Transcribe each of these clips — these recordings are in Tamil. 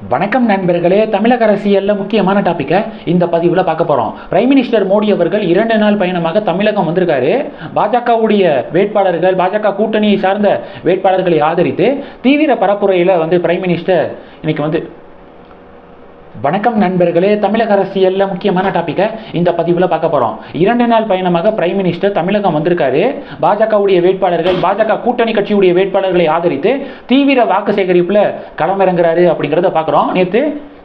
வணக்கம் நண்பர்களே தமிழக அரசியலில் முக்கியமான டாப்பிக்கை இந்த பதிவில் பார்க்க போகிறோம் பிரைம் மினிஸ்டர் மோடி அவர்கள் இரண்டு நாள் பயணமாக தமிழகம் வந்திருக்காரு. பாஜகவுடைய வேட்பாளர்கள் பாஜக கூட்டணியை சார்ந்த வேட்பாளர்களை ஆதரித்து தீவிர பரப்புரையில் வந்து பிரைம் மினிஸ்டர் இன்னைக்கு வந்து வணக்கம் நண்பர்களே தமிழக அரசியலில் முக்கியமான டாப்பிக்கை இந்த பதிவில் பார்க்க போகிறோம் இரண்டு நாள் பயணமாக பிரைம் மினிஸ்டர் தமிழகம் வந்திருக்காரு. பாஜகவுடைய வேட்பாளர்கள் பாஜக கூட்டணி கட்சியுடைய வேட்பாளர்களை ஆதரித்து தீவிர வாக்கு சேகரிப்பில் களமிறங்குறாரு அப்படிங்கிறத பார்க்குறோம். நேற்று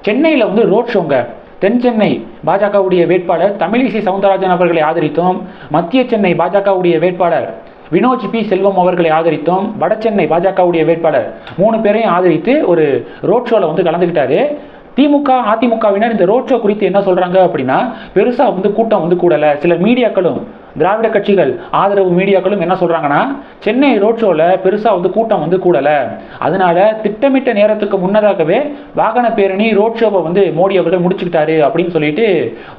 சென்னையில் வந்து ரோட் ஷோங்க தென் சென்னை பாஜகவுடைய வேட்பாளர் தமிழிசை சவுந்தரராஜன் அவர்களை ஆதரித்தோம். மத்திய சென்னை பாஜகவுடைய வேட்பாளர் வினோஜ் பி. செல்வம் அவர்களை ஆதரித்தோம். வடசென்னை பாஜகவுடைய வேட்பாளர் மூணு பேரையும் ஆதரித்து ஒரு ரோட் ஷோவில் வந்து கலந்துக்கிட்டாரு. திமுக அதிமுகவினர் இந்த ரோட் ஷோ குறித்து என்ன சொல்றாங்க அப்படின்னா பெருசா வந்து கூட்டம் வந்து கூடல. சில மீடியாக்களும் திராவிட கட்சிகள் ஆதரவு மீடியாக்களும் என்ன சொல்கிறாங்கன்னா சென்னை ரோட் ஷோவில் பெருசாக வந்து கூட்டம் வந்து கூடலை. அதனால திட்டமிட்ட நேரத்துக்கு முன்னதாகவே வாகன பேரணி ரோட் ஷோவை வந்து மோடி அவர்கள் முடிச்சுக்கிட்டாரு அப்படின்னு சொல்லிட்டு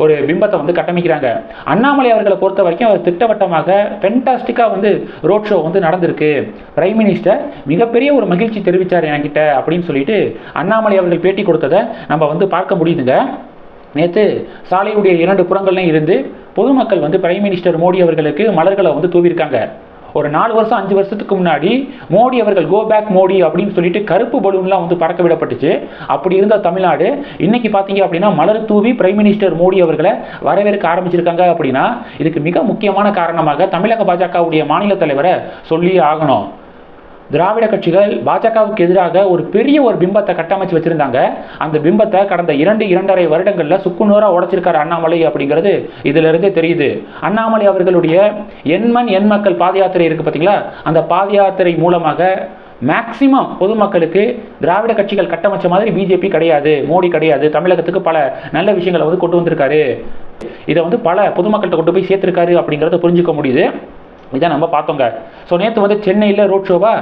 ஒரு பிம்பத்தை வந்து கட்டமைக்கிறாங்க. அண்ணாமலை அவர்களை பொறுத்த வரைக்கும் அவர் திட்டவட்டமாக ஃபென்டாஸ்டிக்காக வந்து ரோட் ஷோ வந்து நடந்திருக்கு. பிரைம் மினிஸ்டர் மிகப்பெரிய ஒரு மகிழ்ச்சி தெரிவித்தார் என்கிட்ட அப்படின்னு சொல்லிட்டு அண்ணாமலை அவர்கள் பேட்டி கொடுத்ததை நம்ம வந்து பார்க்க முடியுதுங்க. நேற்று சாலையுடைய இரண்டு புறங்கள்லையும் இருந்து பொதுமக்கள் வந்து பிரைம் மினிஸ்டர் மோடி அவர்களுக்கு மலர்களை வந்து தூவிருக்காங்க ஒரு நாலு வருஷம் அஞ்சு வருஷத்துக்கு முன்னாடி மோடி அவர்கள் கோ பேக் மோடி அப்படின்னு சொல்லிட்டு கருப்பு பலூன்லாம் வந்து பறக்க விடப்பட்டுச்சு. அப்படி இருந்த தமிழ்நாடு இன்னைக்கு பார்த்தீங்க அப்படின்னா மலர் தூவி பிரைம் மினிஸ்டர் மோடி அவர்களை வரவேற்க ஆரம்பிச்சிருக்காங்க அப்படின்னா இதுக்கு மிக முக்கியமான காரணமாக தமிழக பாஜகவுடைய மாநில தலைவரை சொல்லி ஆகணும். திராவிட கட்சிகள் பாஜகவுக்கு எதிராக ஒரு பெரிய ஒரு பிம்பத்தை கட்டமைச்சு வச்சிருந்தாங்க. அந்த பிம்பத்தை கடந்த இரண்டு இரண்டரை வருடங்களில் சுக்குநூறாக உடைச்சிருக்காரு அண்ணாமலை அப்படிங்கிறது இதுல இருந்தே தெரியுது. அண்ணாமலை அவர்களுடைய எண்மண் எண் மக்கள் பாத யாத்திரை இருக்கு பார்த்தீங்களா அந்த பாத யாத்திரை மூலமாக மேக்சிமம் பொதுமக்களுக்கு திராவிட கட்சிகள் கட்டமைச்ச மாதிரி பிஜேபி கிடையாது மோடி கிடையாது தமிழகத்துக்கு பல நல்ல விஷயங்களை வந்து கொண்டு வந்திருக்காரு. இதை வந்து பல பொதுமக்கள்கிட்ட கொண்டு போய் சேர்த்திருக்காரு அப்படிங்கிறத புரிஞ்சுக்க முடியுது. இதை நம்ம பார்த்தோங்க. ஸோ நேற்று வந்து சென்னையில் ரோட் ஷோவா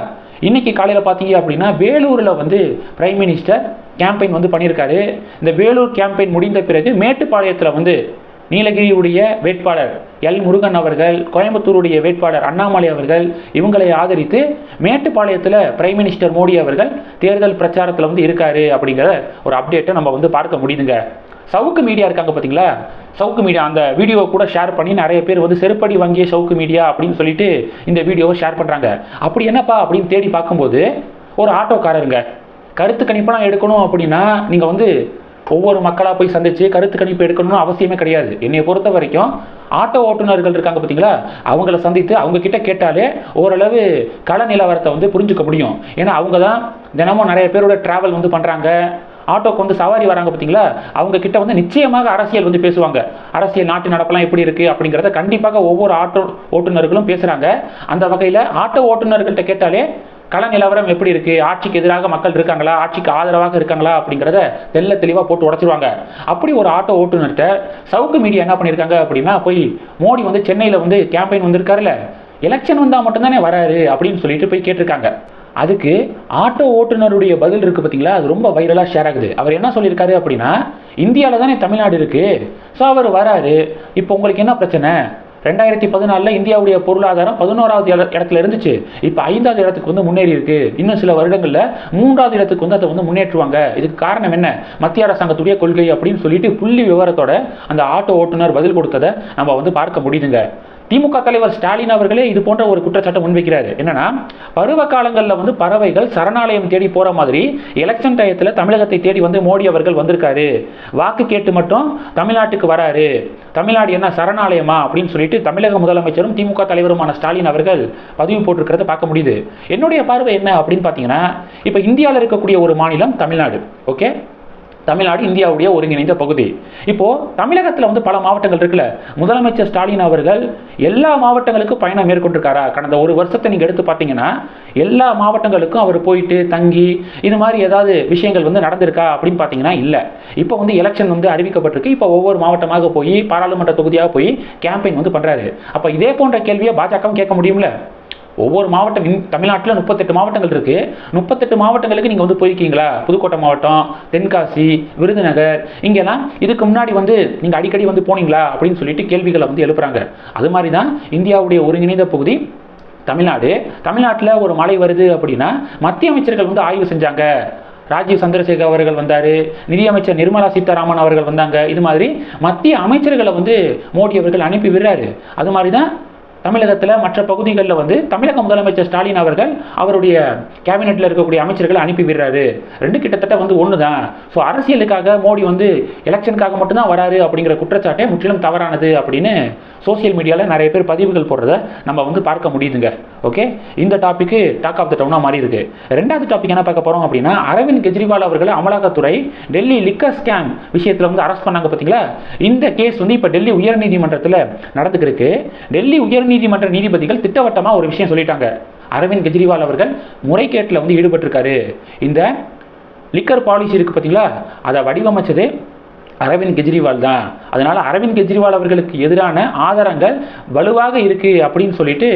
இன்னைக்கு காலையில் பார்த்தீங்க அப்படின்னா வேலூரில் வந்து பிரைம் மினிஸ்டர் கேம்பெயின் வந்து பண்ணியிருக்காரு. இந்த வேலூர் கேம்பெயின் முடிந்த பிறகு மேட்டுப்பாளையத்தில் வந்து நீலகிரியுடைய வேட்பாளர் எல் முருகன் அவர்கள் கோயம்புத்தூருடைய வேட்பாளர் அண்ணாமலை அவர்கள் இவங்களை ஆதரித்து மேட்டுப்பாளையத்தில் பிரைம் மினிஸ்டர் மோடி அவர்கள் தேர்தல் பிரச்சாரத்தில் வந்து இருக்காரு அப்படிங்கிற ஒரு அப்டேட்டை நம்ம வந்து பார்க்க முடியுதுங்க. சவுக்கு மீடியா இருக்காங்க பார்த்தீங்களா சவுக்கு மீடியா அந்த வீடியோவை கூட ஷேர் பண்ணி நிறைய பேர் வந்து செருப்படி வங்கிய சவுக்கு மீடியா அப்படின்னு சொல்லிட்டு இந்த வீடியோவை ஷேர் பண்ணுறாங்க அப்படி என்னப்பா அப்படின்னு தேடி பார்க்கும்போது ஒரு ஆட்டோக்காரருங்க கருத்து கணிப்பெல்லாம் எடுக்கணும் அப்படின்னா நீங்கள் வந்து ஒவ்வொரு மக்களாக போய் சந்திச்சு கருத்து கணிப்பு எடுக்கணும்னு அவசியமே கிடையாது. என்னை பொறுத்த வரைக்கும் ஆட்டோ ஓட்டுநர்கள் இருக்காங்க பார்த்தீங்களா அவங்கள சந்தித்து அவங்க கிட்ட கேட்டாலே ஓரளவு கள நிலவரத்தை வந்து புரிஞ்சுக்க முடியும். ஏன்னா அவங்க தான் தினமும் நிறைய பேரோட ட்ராவல் வந்து பண்ணுறாங்க ஆட்டோக்கு வந்து சவாரி வராங்க பார்த்தீங்களா அவங்க கிட்ட வந்து நிச்சயமாக அரசியல் வந்து பேசுவாங்க. அரசியல் நாட்டு நடப்பெல்லாம் எப்படி இருக்கு அப்படிங்கிறத கண்டிப்பாக ஒவ்வொரு ஆட்டோ ஓட்டுநர்களும் பேசுறாங்க. அந்த வகையில் ஆட்டோ ஓட்டுநர்கள்ட்ட கேட்டாலே கள நிலவரம் எப்படி இருக்கு? ஆட்சிக்கு எதிராக மக்கள் இருக்காங்களா? ஆட்சிக்கு ஆதரவாக இருக்காங்களா? அப்படிங்கிறத தெல்ல தெளிவாக போட்டு உடச்சிருவாங்க. அப்படி ஒரு ஆட்டோ ஓட்டுநர்கிட்ட சவுக்கு மீடியா என்ன பண்ணியிருக்காங்க அப்படின்னா போய் மோடி வந்து சென்னையில் வந்து கேம்பெயின் வந்திருக்காருல்ல எலெக்ஷன் வந்தால் மட்டும்தானே வராரு அப்படின்னு சொல்லிட்டு போய் கேட்டிருக்காங்க. அதுக்கு ஆட்டோ ஓட்டுநருடைய பதில் இருக்குது பார்த்தீங்களா அது ரொம்ப வைரலாக ஷேர் ஆகுது. அவர் என்ன சொல்லியிருக்காரு அப்படின்னா இந்தியாவில் தானே தமிழ்நாடு இருக்குது ஸோ அவர் வராரு. இப்போ உங்களுக்கு என்ன பிரச்சனை? ரெண்டாயிரத்தி பதினாலில் இந்தியாவுடைய பொருளாதாரம் பதினோராவது இட- இடத்துல இருந்துச்சு. இப்போ ஐந்தாவது இடத்துக்கு வந்து முன்னேறி இருக்கு. இன்னும் சில வருடங்களில் மூன்றாவது இடத்துக்கு வந்து அதை வந்து முன்னேற்றுவாங்க. இதுக்கு காரணம் என்ன? மத்திய அரசாங்கத்துடைய கொள்கை அப்படின்னு சொல்லிட்டு புள்ளி விவரத்தோட அந்த ஆட்டோ ஓட்டுநர் பதில் கொடுத்ததை நம்ம வந்து பார்க்க முடியுதுங்க. திமுக தலைவர் ஸ்டாலின் அவர்களே இது போன்ற ஒரு குற்றச்சாட்டை முன்வைக்கிறார். என்னன்னா பருவ காலங்களில் வந்து பறவைகள் சரணாலயம் தேடி போற மாதிரி எலெக்ஷன் டயத்தில் தமிழகத்தை தேடி வந்து மோடி அவர்கள் வந்திருக்காரு. வாக்கு கேட்டு மட்டும் தமிழ்நாட்டுக்கு வராரு. தமிழ்நாடு என்ன சரணாலயமா அப்படின்னு சொல்லிட்டு தமிழக முதலமைச்சரும் திமுக தலைவருமான ஸ்டாலின் அவர்கள் பதிவு போட்டிருக்கிறத பார்க்க முடியுது. என்னுடைய பார்வை என்ன அப்படின்னு பார்த்தீங்கன்னா இப்போ இந்தியாவில் இருக்கக்கூடிய ஒரு மாநிலம் தமிழ்நாடு. ஓகே? தமிழ்நாடு இந்தியாவுடைய ஒருங்கிணைந்த பகுதி. இப்போ தமிழகத்தில் வந்து பல மாவட்டங்கள் இருக்குல்ல. முதலமைச்சர் ஸ்டாலின் அவர்கள் எல்லா மாவட்டங்களுக்கும் பயணம் மேற்கொண்டிருக்காரா? கடந்த ஒரு வருஷத்தை நீங்கள் எடுத்து பார்த்தீங்கன்னா எல்லா மாவட்டங்களுக்கும் அவர் போயிட்டு தங்கி இது மாதிரி ஏதாவது விஷயங்கள் வந்து நடந்திருக்கா அப்படின்னு பார்த்தீங்கன்னா இல்லை. இப்போ வந்து எலெக்ஷன் வந்து அறிவிக்கப்பட்டிருக்கு. இப்போ ஒவ்வொரு மாவட்டமாக போய் பாராளுமன்ற தொகுதியாக போய் கேம்பெயின் வந்து பண்ணுறாரு அப்போ இதே போன்ற கேள்வியை பாஜகவும் கேட்க முடியும்ல? ஒவ்வொரு மாவட்டம் தமிழ்நாட்டில் முப்பத்தெட்டு மாவட்டங்கள் இருக்கு. முப்பத்தெட்டு மாவட்டங்களுக்கு நீங்கள் வந்து போயிருக்கீங்களா? புதுக்கோட்டை மாவட்டம் தென்காசி விருதுநகர் இங்கெல்லாம் இதுக்கு முன்னாடி வந்து நீங்கள் அடிக்கடி வந்து போனீங்களா? அப்படின்னு சொல்லிட்டு கேள்விகளை வந்து எழுப்புறாங்க. அது மாதிரி தான் இந்தியாவுடைய ஒருங்கிணைந்த பகுதி தமிழ்நாடு. தமிழ்நாட்டில் ஒரு மழை வருது அப்படின்னா மத்திய அமைச்சர்கள் வந்து ஆய்வு செஞ்சாங்க. ராஜீவ் சந்திரசேகர் அவர்கள் வந்தார் நிதியமைச்சர் நிர்மலா சீதாராமன் அவர்கள் வந்தாங்க. இது மாதிரி மத்திய அமைச்சர்களை வந்து மோடி அவர்கள் அனுப்பி விடுறாரு. அது மாதிரி தான் தமிழகத்தில் மற்ற பகுதிகளில் வந்து தமிழக முதலமைச்சர் ஸ்டாலின் அவர்கள் அவருடைய கேபினெட்டில் இருக்கக்கூடிய அமைச்சர்களை அனுப்பி விடுறாரு. ரெண்டு கிட்டத்தட்ட வந்து ஒன்று தான் ஸோ அரசியலுக்காக மோடி வந்து எலெக்ஷனுக்காக மட்டும்தான் வராரு அப்படிங்கிற குற்றச்சாட்டே முற்றிலும் தவறானது அப்படின்னு சோசியல் மீடியாவில் நிறைய பேர் பதிவுகள் போடுறத நம்ம வந்து பார்க்க முடியுதுங்க. ஓகே இந்த டாப்பிக்கு டாக் ஆஃப் த டவுனாக மாறி இருக்கு. ரெண்டாவது டாபிக் என்ன பார்க்க போகிறோம் அப்படின்னா அரவிந்த் கெஜ்ரிவால் அவர்களை அமலாக்கத்துறை டெல்லி லிக்கர் ஸ்கேம் விஷயத்தில் வந்து அரெஸ்ட் பண்ணாங்க பார்த்தீங்களா? இந்த கேஸ் வந்து இப்போ டெல்லி உயர்நீதிமன்றத்தில் நடந்துக்கிருக்கு. டெல்லி உயர்நீதிமன்ற நீதிபதிகள் திட்டவட்டமாக ஒரு விஷயம் சொல்லிட்டாங்க. அரவிந்த் கெஜ்ரிவால் அவர்கள் முறைகேட்டில் வந்து ஈடுபட்டிருக்காரு. இந்த லிக்கர் பாலிசி இருக்குது பார்த்தீங்களா? அதை வடிவமைச்சது அரவிந்த் கெஜ்ரிவால் தான். அதனால் அரவிந்த் கெஜ்ரிவால் அவர்களுக்கு எதிரான ஆதாரங்கள் வலுவாக இருக்குது அப்படின்னு சொல்லிட்டு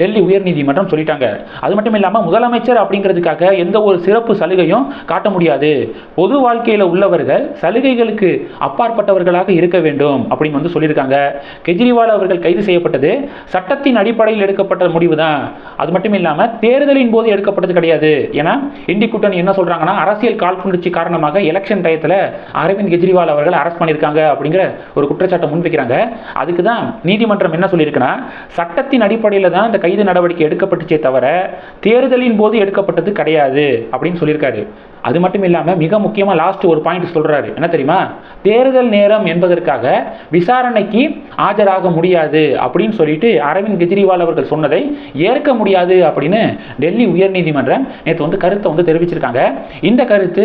டெல்லி உயர்நீதிமன்றம் சொல்லிட்டாங்க. அது மட்டும் இல்லாமல் முதலமைச்சர் அப்படிங்கிறதுக்காக எந்த ஒரு சிறப்பு சலுகையும் காட்ட முடியாது. பொது வாழ்க்கையில் உள்ளவர்கள் சலுகைகளுக்கு அப்பாற்பட்டவர்களாக இருக்க வேண்டும் அப்படின்னு வந்து சொல்லியிருக்காங்க. கெஜ்ரிவால் அவர்கள் கைது செய்யப்பட்டது சட்டத்தின் அடிப்படையில் எடுக்கப்பட்ட முடிவு தான் அது மட்டும் இல்லாமல் தேர்தலின் போது எடுக்கப்பட்டது கிடையாது. ஏன்னா இந்தி கூட்டணி என்ன சொல்கிறாங்கன்னா அரசியல் காழ்ப்புணர்ச்சி காரணமாக எலெக்ஷன் டயத்தில் அரவிந்த் கெஜ்ரிவால் அவர்கள் அரெஸ்ட் பண்ணியிருக்காங்க அப்படிங்கிற ஒரு குற்றச்சாட்டை முன்வைக்கிறாங்க. அதுக்கு தான் நீதிமன்றம் என்ன சொல்லியிருக்குன்னா சட்டத்தின் அடிப்படையில் தான் இந்த கைது நடவடிக்கை எடுக்கப்பட்டுச்சே தவிர தேர்தலின் போது எடுக்கப்பட்டது கிடையாது அப்படின்னு சொல்லியிருக்காரு. அது மட்டும் இல்லாமல் மிக முக்கியமாக லாஸ்ட் ஒரு பாயிண்ட் சொல்கிறாரு என்ன தெரியுமா? தேர்தல் நேரம் என்பதற்காக விசாரணைக்கு ஆஜராக முடியாது அப்படின்னு சொல்லிட்டு அரவிந்த் கெஜ்ரிவால் அவர்கள் சொன்னதை ஏற்க முடியாது அப்படின்னு டெல்லி உயர்நீதிமன்றம் நேற்று வந்து கருத்தை வந்து தெரிவிச்சிருக்காங்க. இந்த கருத்து